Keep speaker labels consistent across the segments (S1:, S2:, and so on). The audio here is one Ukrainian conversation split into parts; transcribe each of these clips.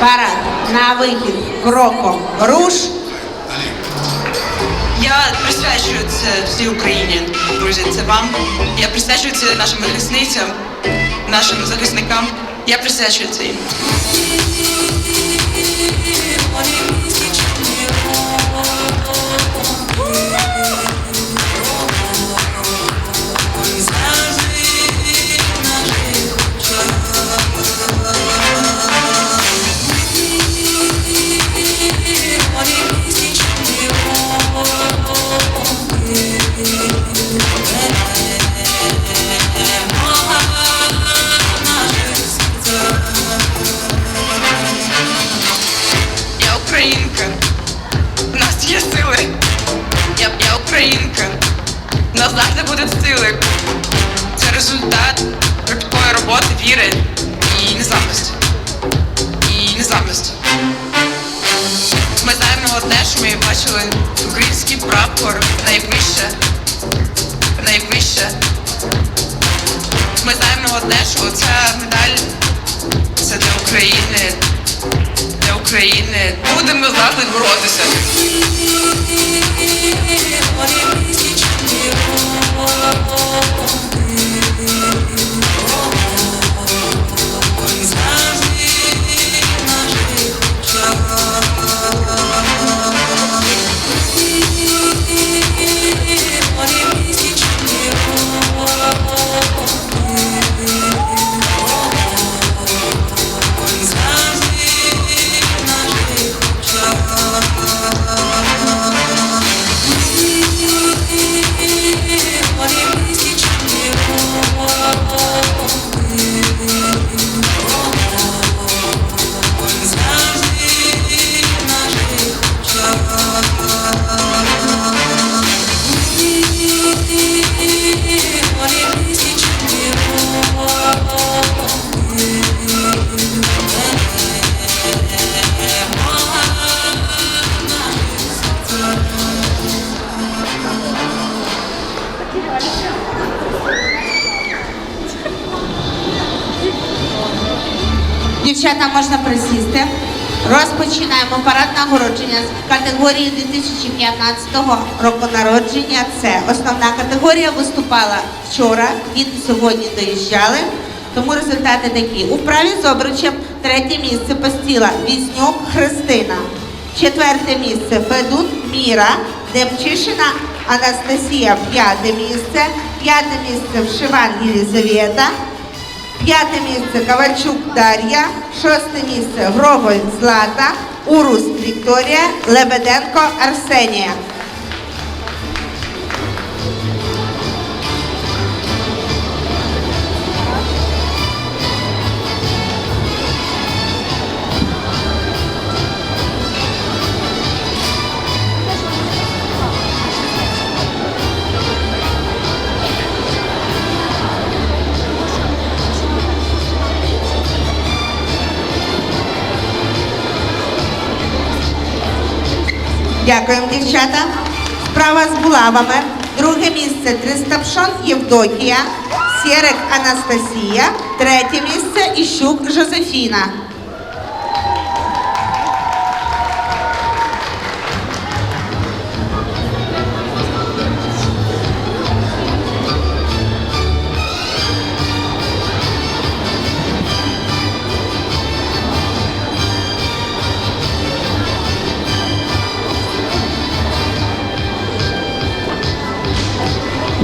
S1: Пара на вихід кроком руш.
S2: Я присвячую це всій Україні, друзі. Вам. Я присвячую нашим захисницям, нашим захисникам. Я присвячую це їм. Завжди. Це результат кропіткої роботи, віри і незламності. І незламності. Ми знаємо те, що ми бачили український прапор найвище. Найвище. Ми знаємо те, що ця медаль це для України для України. Будемо завжди боротися.
S1: Дівчата, Розпочинаємо парад нагородження з категорії 2015 року народження. Це основна категорія виступала вчора, діти сьогодні доїжджали. Тому результати такі. У вправі з обручем третє місце постіла Візнюк Христина. Четверте місце Федун Міра, Демчишина Анастасія п'яте місце, п'яте місце Вшиван Єлізавета, П'яте місце Ковальчук Дар'я, шосте місце Гроголь Злата, Урус Вікторія, Лебеденко Арсенія. Дякуємо, дівчата. Справа з булавами. Друге місце Тристапшон Євдокія, Сєрик Анастасія. Третє місце Іщук Жозефіна.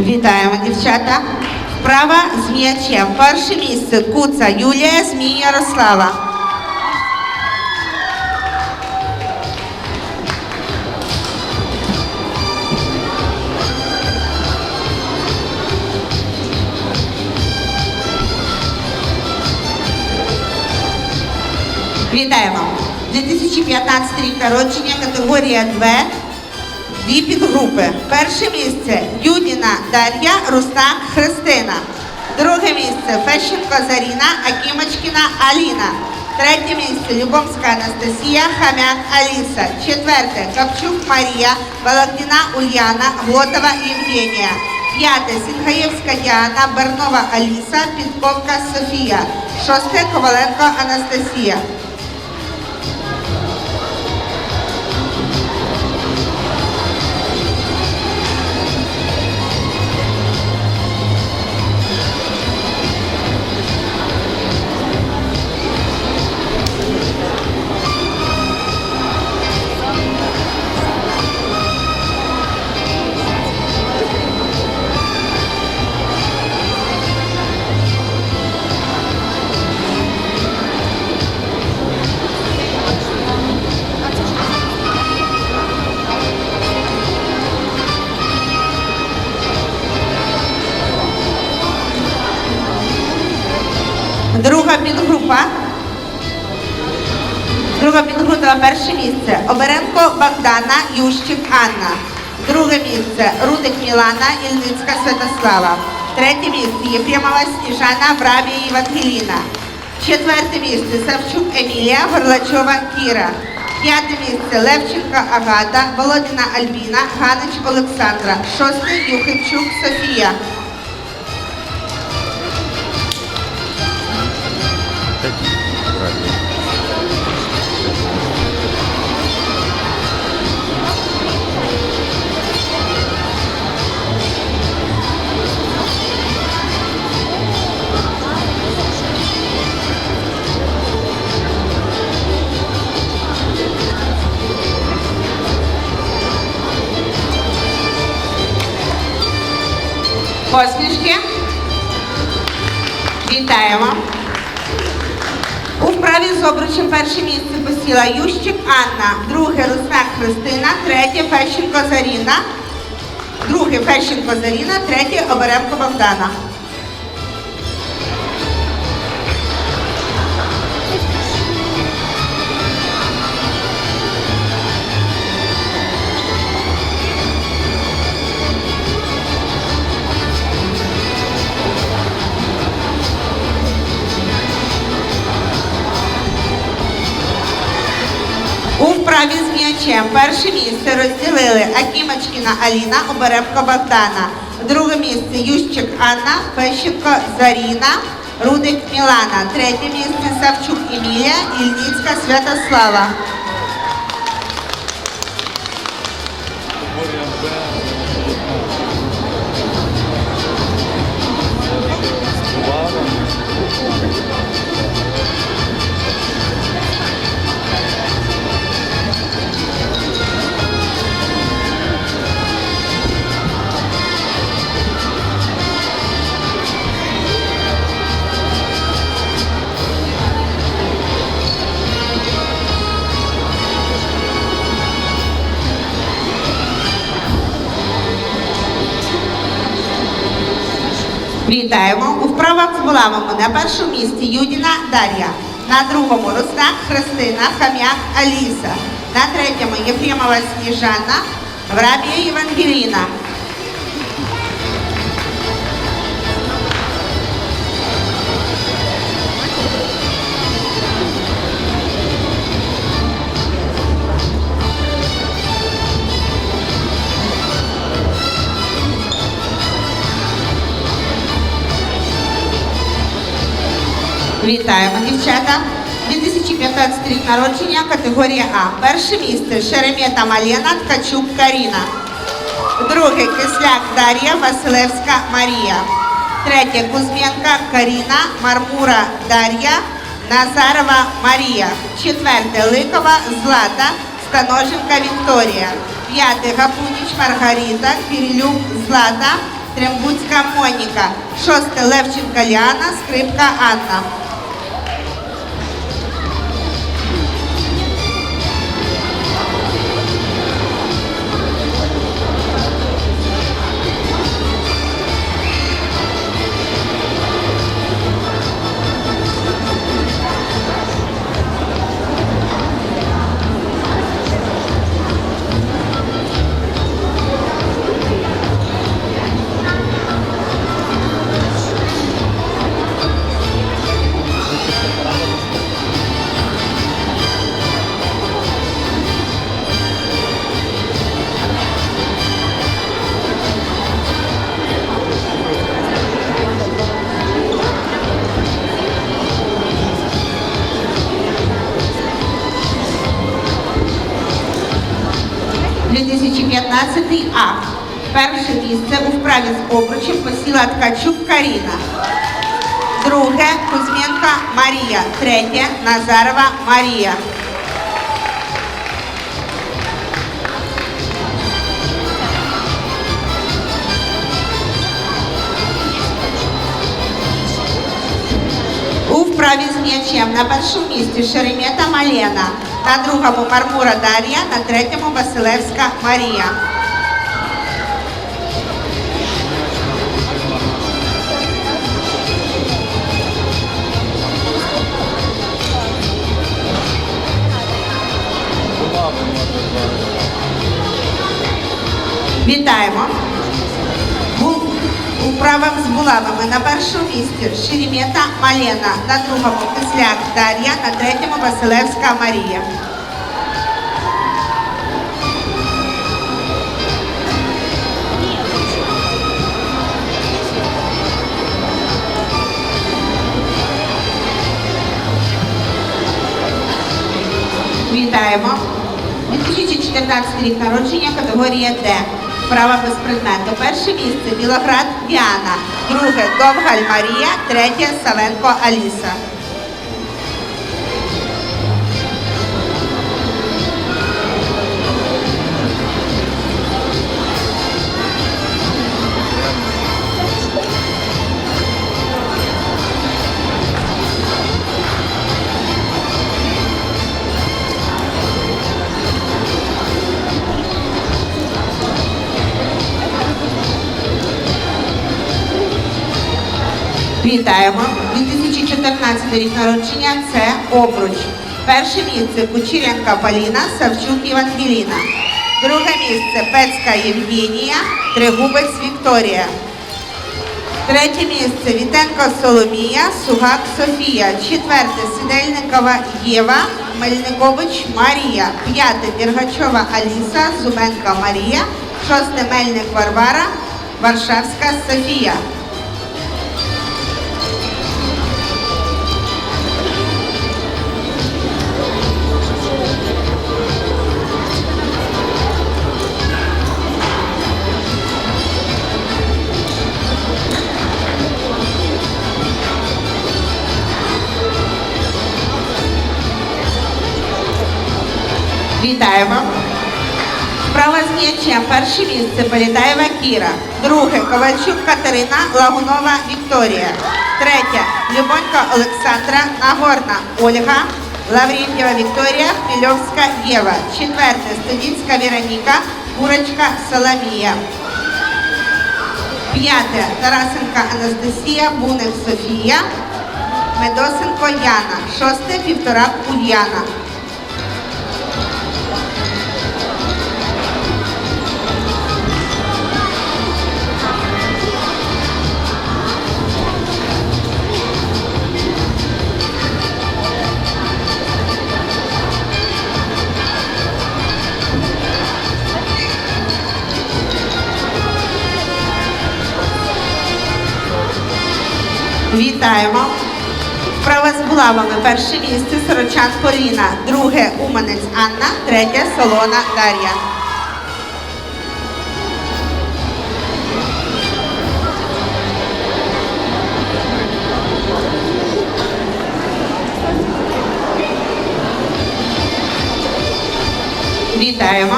S1: Вітаємо, дівчата. Вправа з м'ячем. Перше місце Куца Юлія, Змій Ярослава. Вітаємо! 2015 рік народження, категорія 2, Дві підгрупи. Перше місце Юдіна Дар'я, Рустам Христина. Друге місце Фещенко Заріна, Акімочкіна Аліна. Третє місце Любомська Анастасія, Хам'як Аліса. Четверте Капчук Марія, Балактіна Ульяна, Глотова Євгенія. П'яте Сінгаєвська Діана, Бернова Аліса, Підковка Софія. Шосте Коваленко Анастасія. Богдана, Анна. Друге місце Рудик Мілана, Ільницька Святослава. Третє місце Єфремова Сніжана, Врабія Євангеліна. Четверте місце Савчук Емілія, Горлачова Кіра. П'яте місце Левченко Агата, Володіна Альбіна, Ганич Олександра. Шосте Юхимчук Софія. Вітаємо. У вправі з обручем перше місце посіла Ющик Анна, друге Руснак Христина, третє Фещенко Заріна, друге Фещенко Заріна, третє Оберемко Богдана. М'ячем перше місце розділили Акімочкіна Аліна, Оберебко Богдана. Друге місце Ющик Анна, Пещенко Заріна, Рудик Мілана. Третє місце Савчук Емілія, Ільницька Святослава. Вітаємо! У вправах з булавами на першому місці Юдіна Дар'я, на другому Руснак Христина, Хам'як Аліса, на третьому Єфремова Сніжана, Врабія Євангеліна. Вітаємо, дівчата. 2015 рік народження, категорія А. Перше місце Шеремета Малена, Ткачук Каріна. Друге Кисляк Дар'я, Василевська Марія. Третє Кузьменка Каріна, Мармура Дар'я, Назарова Марія. Четверте Ликова Злата, Станоженка Вікторія. П'яте Гапуніч Маргарита, Кирилюк Злата, Трембуцька Моніка. Шосте Левченка Ліана, Скрипка Анна. Вправі з обручем посіла Ткачук Каріна. Друге Кузьменка Марія. Третє Назарова Марія. У вправі з м'ячем на першому місці Шеремета Малена, на другому Мармура Дар'я, на третьому Василевська Марія. Вітаємо! Бу- Управа з булавами на першому місці Шеремета Малена, на другому Кисляк Дар'я, на третьому Василевська Марія. Вітаємо! 2014 рік народження категорія Д. Права без предмету. Перше місце Білоград Діана, друге Довгаль Марія, третє Савенко Аліса. Вітаємо! 2014 рік народження це обруч. Перше місце Кучеренка Поліна, Савчук Євангеліна. Друге місце Пецька Євгенія, Тригубець Вікторія. Третє місце Вітенко Соломія, Сугак Софія. Четверте Сидельникова Єва, Мельникович Марія. П'яте Дергачова Аліса, Зубенка Марія. Шосте Мельник Варвара, Варшавська Софія. Вітаємо. Справа з. Перше місце Політаєва Кіра. Друге Ковальчук Катерина, Лагунова Вікторія. Третє Любонька Олександра, Нагорна Ольга, Лаврентьєва Вікторія, Хмельовська Єва. Четверте Студінська Вероніка, Курочка Соломія. П'яте Тарасенка Анастасія, Буник Софія, Медосенко Яна. Шосте Півторак Ульяна. Вітаємо. Справа з булавами. Перше місце Сорочан Поліна, друге Уманець Анна, третє Солона Дар'я. Вітаємо.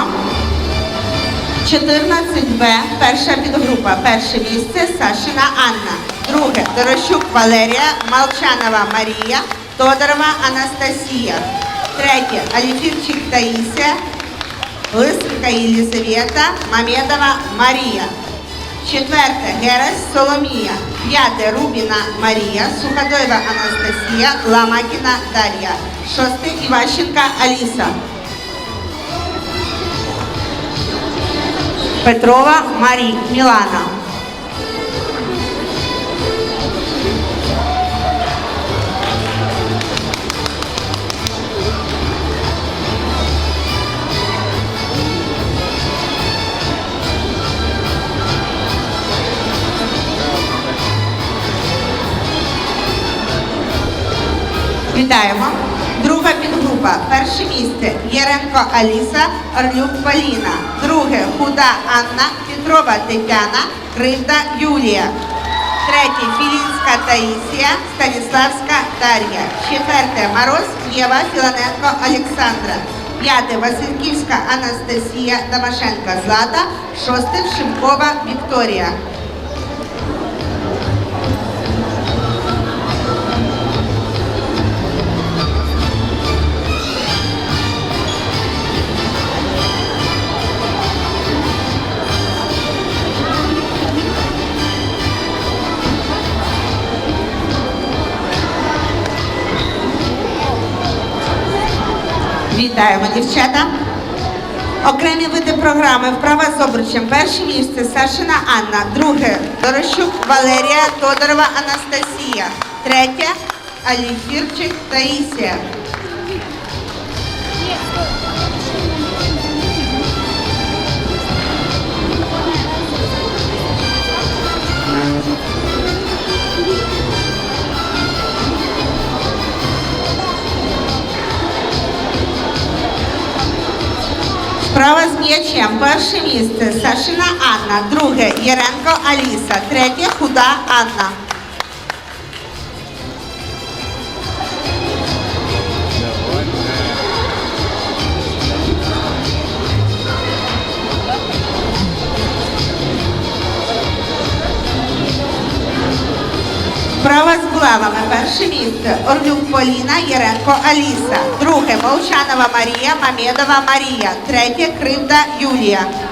S1: 14Б, перша підгрупа. Перше місце Сашина Анна. Друге Дорощук Валерія, Молчанова Марія, Тодорова Анастасія. Третє Аліфірчик Таїсія, Лисенка Єлізавета, Мамедова Марія. Четверте Герес Соломія. П'яте Рубіна Марія, Суходоєва Анастасія, Ламакіна Дар'я. Шосте Іващенка Аліса. Петрова Марі Мілана. Вітаємо. Друга підгрупа. Перше місце Єренко Аліса, Орлюк Поліна. Друге Худа Анна, Петрова Тетяна, Кривда Юлія. Третє Філінська Таїсія, Станіславська Дар'я. Четверте Мороз Єва Філаненко Олександра. П'яте Васильківська Анастасія Домашенка Злата. Шосте Шимкова Вікторія. Вітаємо, дівчата. Окремі види програми вправа з обручем. Перше місце Сашина Анна, друге Дорощук Валерія, Тодорова Анастасія, третє Аліфірчик Таїсія. Справа з м'ячем. Перше місце Сашина Анна, друге Єренко Аліса, третє Худа Анна. Справа з булавами. Перше місце Орлюк Поліна, Єренко Аліса. Друге Молчанова Марія, Мамедова Марія. Третє Кривда Юлія. –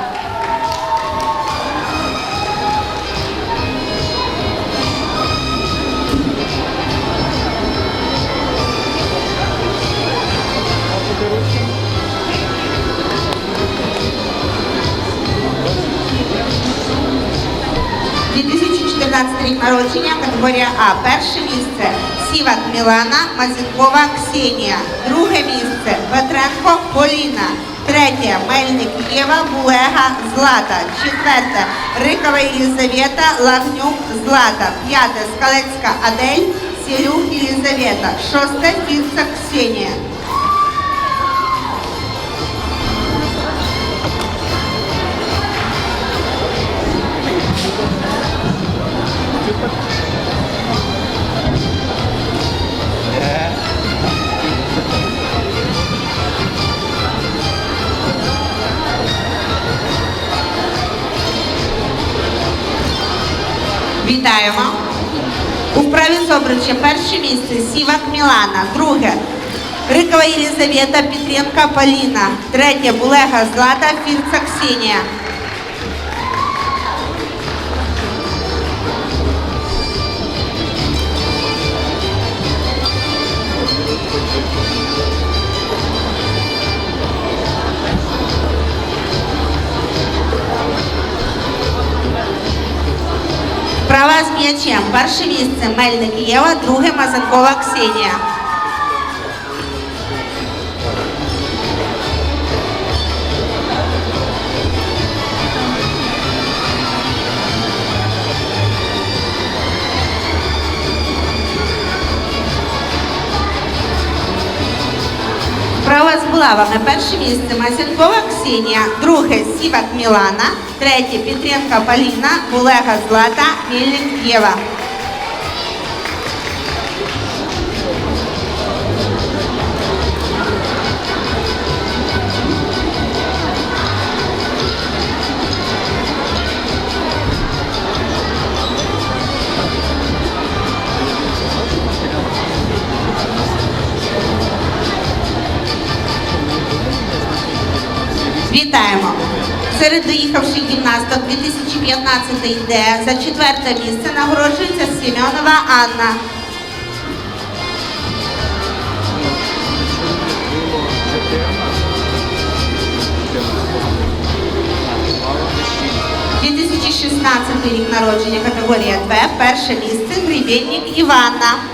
S1: 2014 рік народження, категорія А. Перше місце Сівак Мілана, Мазінкова Ксенія. Друге місце Петренко Поліна. Третє Мельник Єва, Булега Злата. Четверте Рикова Єлізавета, Лагнюк Злата. П'яте Скалецька Адель, Сілюк Єлізавета. Шосте Фінца Ксенія. У вправі перше місце Сівак Мілана, друге Рикова Єлізавета, Петренка Поліна, третє Булега Злата, Фірца Ксенія. З. Перше місце Мельник Єва, друге Мазанкова Ксенія. Права з булавами. Перше місце Масянкова Ксенія, друге Сівак Мілана, третє Петренка Поліна, Булега Злата, Мельник Єва. Вітаємо! Серед доїхавших гімнасток 2015 йде за четверте місце нагороджується Сімеонова Анна. – 2016 рік народження, категорія 2, перше місце, Гребенник Іванна.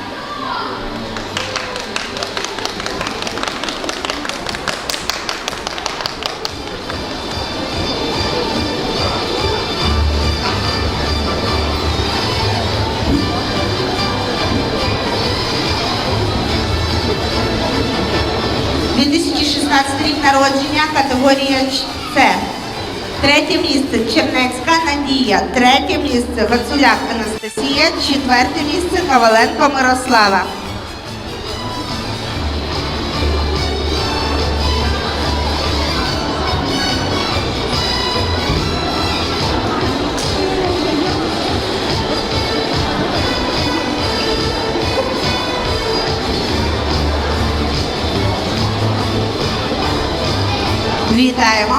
S1: Народження, категорія С. Третє місце Чернецька Надія. Третє місце Гацуляк Анастасія. Четверте місце Коваленко Мирослава. Вітаємо!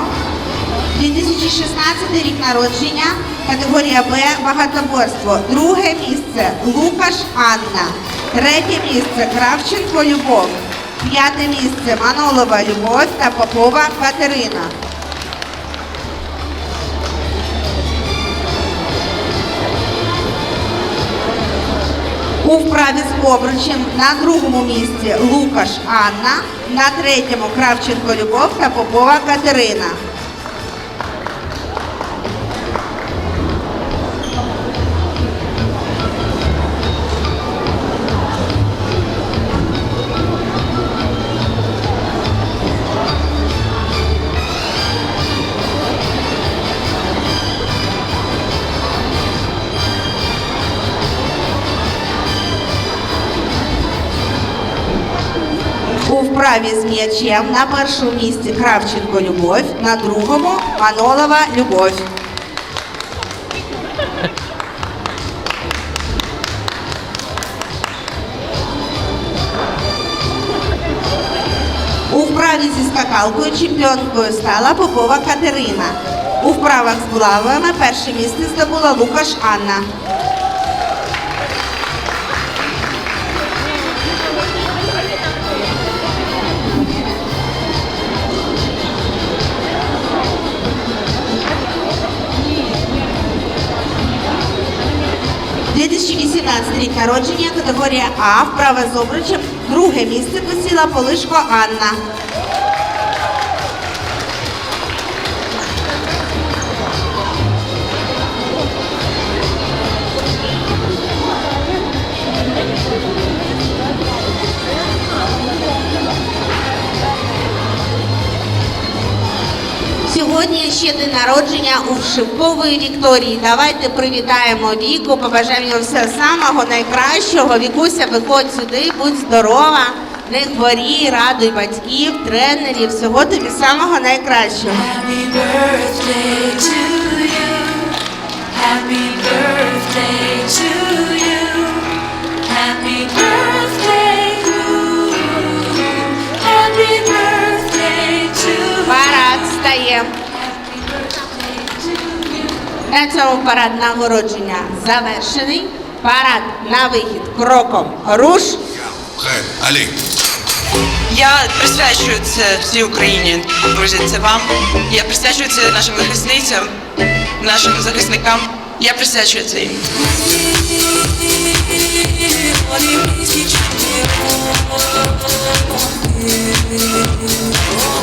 S1: 2016 рік народження, категорія Б багатоборство. Друге місце Лукаш Анна. Третє місце Кравченко Любов. П'яте місце Манолова Любов та Попова Катерина. У вправі з обручем на другому місці Лукаш Анна, на третьому Кравченко Любов та Попова Катерина. Вправі з м'ячем на першому місці Кравченко Любов, на другому Манолова Любов. У вправі зі скакалкою чемпіонкою стала Попова Катерина. У вправах з булавами перше місце здобула Лукаш Анна. – 2018 рік народження, категорія А, вправа з обручем. Друге місце посіла Полишко Анна. Сьогодні ще день народження у Шипкової Вікторії. Давайте привітаємо Віку, побажаємо все самого найкращого. Вікуся, виходь сюди, будь здорова, не хворій, радуй батьків, тренерів, всього тобі самого найкращого.
S3: Happy birthday to you. Happy birthday to you.
S1: На цьому парад нагородження завершений. Парад на вихід кроком руш.
S2: Я присвячую це всій Україні. Друзі, це вам. Я присвячую це нашим захисницям, нашим захисникам. Я присвячую це їм. Я